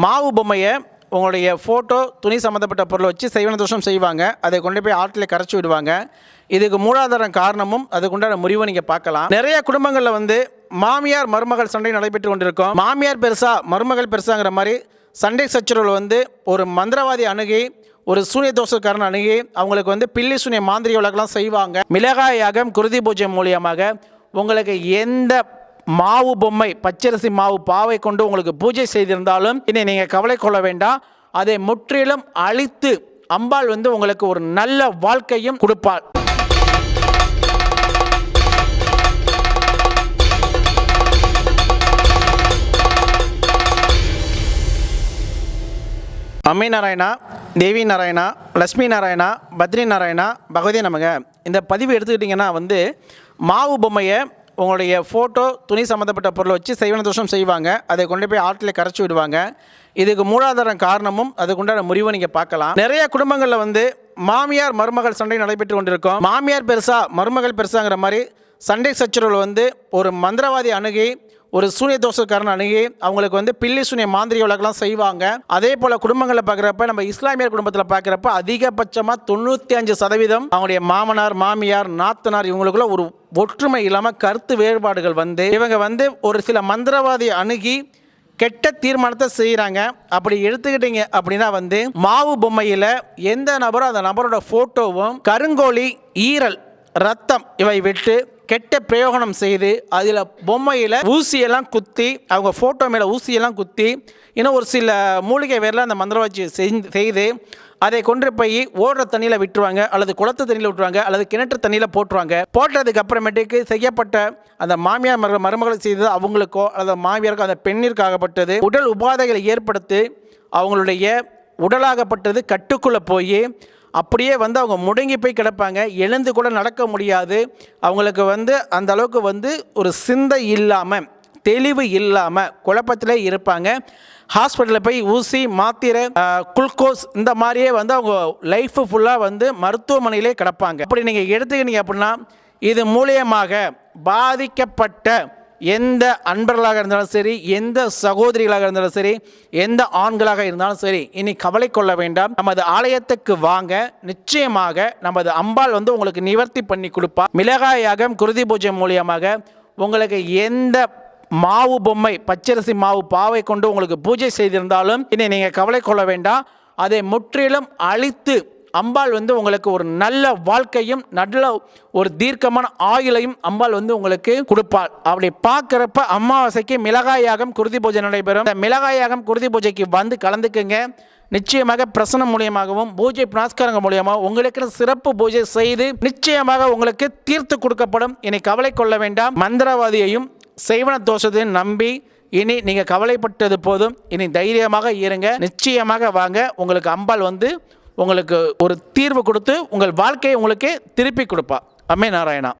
மாவு பொம்மையை உங்களுடைய ஃபோட்டோ துணி சம்மந்தப்பட்ட பொருளை வச்சு செய்வன தோஷம் செய்வாங்க. அதை கொண்டு போய் ஆற்றில் கரைச்சி விடுவாங்க. இதுக்கு மூலாதாரம் காரணமும் அதுக்குண்டான முறிவை நீங்கள் பார்க்கலாம். நிறைய குடும்பங்களில் வந்து மாமியார் மருமகள் சண்டை நடைபெற்று கொண்டிருக்கும். மாமியார் பெருசா மருமகள் பெருசாங்கிற மாதிரி சண்டை சச்சரவுகள் வந்து ஒரு மந்திரவாதி அணுகி ஒரு சூனிய தோஷக்காரன் அணுகி அவங்களுக்கு வந்து பில்லி சூனிய மாந்திரிய உலகெல்லாம் செய்வாங்க. மிளகாய் யாகம் குருதி பூஜை மூலியமாக உங்களுக்கு எந்த மாவு பொம்மை பச்சரிசி மாவு பாவை கொண்டு உங்களுக்கு பூஜை செய்திருந்தாலும் இனி நீங்கள் கவலை கொள்ள வேண்டாம். அதை முற்றிலும் அழித்து அம்பாள் வந்து உங்களுக்கு ஒரு நல்ல வாழ்க்கையும் கொடுப்பாள். அம்மை நாராயணா தேவி நாராயணா லக்ஷ்மி நாராயணா பத்ரி நாராயணா பகவதி நமக. இந்த பதிவு எடுத்துக்கிட்டிங்கன்னா வந்து மாவு பொம்மையை உங்களுடைய ஃபோட்டோ துணி சம்மந்தப்பட்ட பொருளை வச்சு சைவன தோஷம் செய்வாங்க. அதை கொண்டு போய் ஆற்றில் கரைச்சி விடுவாங்க. இதுக்கு மூலாதாரம் காரணமும் அதுக்குண்டான முறிவை நீங்கள் பார்க்கலாம். நிறைய குடும்பங்களில் வந்து மாமியார் மருமகள் சண்டை நடைபெற்று கொண்டிருக்கும். மாமியார் பெருசா மருமகள் பெருசாங்கிற மாதிரி சண்டை சச்சரவுகள் வந்து ஒரு மந்திரவாதி அணுகி ஒரு சூனிய தோஷக்காரன் அணுகி அவங்களுக்கு வந்து பில்லி சூனிய மாந்திரிய உலகெல்லாம் செய்வாங்க. அதே போல் குடும்பங்களை பார்க்குறப்ப நம்ம இஸ்லாமியர் குடும்பத்தில் பார்க்குறப்ப அதிகபட்சமாக தொண்ணூற்றி அஞ்சு சதவீதம் அவங்களுடைய மாமனார் மாமியார் நாத்தனார் இவங்களுக்குள்ள ஒரு ஒற்றுமை இல்லாமல் கருத்து வேறுபாடுகள் வந்து இவங்க வந்து ஒரு சில மந்திரவாதி அணுகி கெட்ட தீர்மானத்தை செய்கிறாங்க அப்படி எடுத்துக்கிட்டீங்க அப்படின்னா வந்து மாவு பொம்மையில் எந்த நபரும் அந்த நபரோட ஃபோட்டோவும் கருங்கோழி ஈரல் ரத்தம் இவை விட்டு கெட்ட பிரயோகனம் செய்து அதில் பொம்மையில் ஊசியெல்லாம் குத்தி அவங்க ஃபோட்டோ மேலே ஊசியெல்லாம் குத்தி இன்னும் ஒரு சில மூலிகை வேரில் அந்த மந்திரவாட்சி செஞ்சு செய்து அதை கொண்டு போய் ஓடுற தண்ணியில் விட்டுருவாங்க அல்லது குளத்து தண்ணியில் விட்டுருவாங்க அல்லது கிணற்று தண்ணியில் போட்டுருவாங்க. போட்டதுக்கு அப்புறமேட்டுக்கு செய்யப்பட்ட அந்த மாமியார் மரும மருமகளை செய்தது அவங்களுக்கோ அல்லது மாமியாருக்கோ அந்த பெண்ணிற்காகப்பட்டது உடல் உபாதைகளை ஏற்படுத்தி அவங்களுடைய உடலாகப்பட்டது கட்டுக்குள்ளே போய் அப்படியே வந்து அவங்க முடங்கி போய் கிடப்பாங்க. எழுந்து கூட நடக்க முடியாது. அவங்களுக்கு வந்து அந்த அளவுக்கு வந்து ஒரு சிந்தை இல்லாமல் தெளிவு இல்லாமல் குழப்பத்திலே இருப்பாங்க. ஹாஸ்பிட்டலில் போய் ஊசி மாத்திரை குளுக்கோஸ் இந்த மாதிரியே வந்து அவங்க லைஃப் ஃபுல்லாக வந்து மருத்துவமனையிலே கிடப்பாங்க. அப்படி நீங்கள் எடுத்துக்கினீங்க அப்படின்னா இது மூலியமாக பாதிக்கப்பட்ட எந்த அன்பர்களாக இருந்தாலும் சரி எந்த சகோதரிகளாக இருந்தாலும் சரி எந்த ஆண்களாக இருந்தாலும் சரி இனி கவலை கொள்ள வேண்டாம். நமது ஆலயத்துக்கு வாங்க. நிச்சயமாக நமது அம்பாள் வந்து உங்களுக்கு நிவர்த்தி பண்ணி கொடுப்பா. மிளகாயாகம் குருதி பூஜை மூலியமாக உங்களுக்கு எந்த மாவு பொம்மை பச்சரிசி மாவு பாவை கொண்டு உங்களுக்கு பூஜை செய்திருந்தாலும் இனி நீங்கள் கவலை கொள்ள வேண்டாம். அதை முற்றிலும் அழித்து அம்பாள் வந்து உங்களுக்கு ஒரு நல்ல வாழ்க்கையும் நல்ல ஒரு தீர்க்கமான ஆயுளையும் அம்பாள் வந்து உங்களுக்கு கொடுப்பாள். அப்படி பார்க்குறப்ப அமாவாசைக்கு மிளகாய் யாகம் குருதி பூஜை நடைபெறும். இந்த மிளகாய் யாகம் குருதி பூஜைக்கு வந்து கலந்துக்குங்க. நிச்சயமாக பிரசனம் மூலியமாகவும் பூஜை புனஸ்காரங்கள் மூலியமாக உங்களுக்கு சிறப்பு பூஜை செய்து நிச்சயமாக உங்களுக்கு தீர்த்து கொடுக்கப்படும். இனி கவலை கொள்ள வேண்டாம். மந்திரவாதியையும் செய்வன தோஷத்தையும் நம்பி இனி நீங்கள் கவலைப்பட்டது போதும். இனி தைரியமாக இருங்க. நிச்சயமாக வாங்க. உங்களுக்கு அம்பாள் வந்து உங்களுக்கு ஒரு தீர்வு கொடுத்து உங்கள் வாழ்க்கையை உங்களுக்கு திருப்பி கொடுப்பா. அம்மே நாராயணா.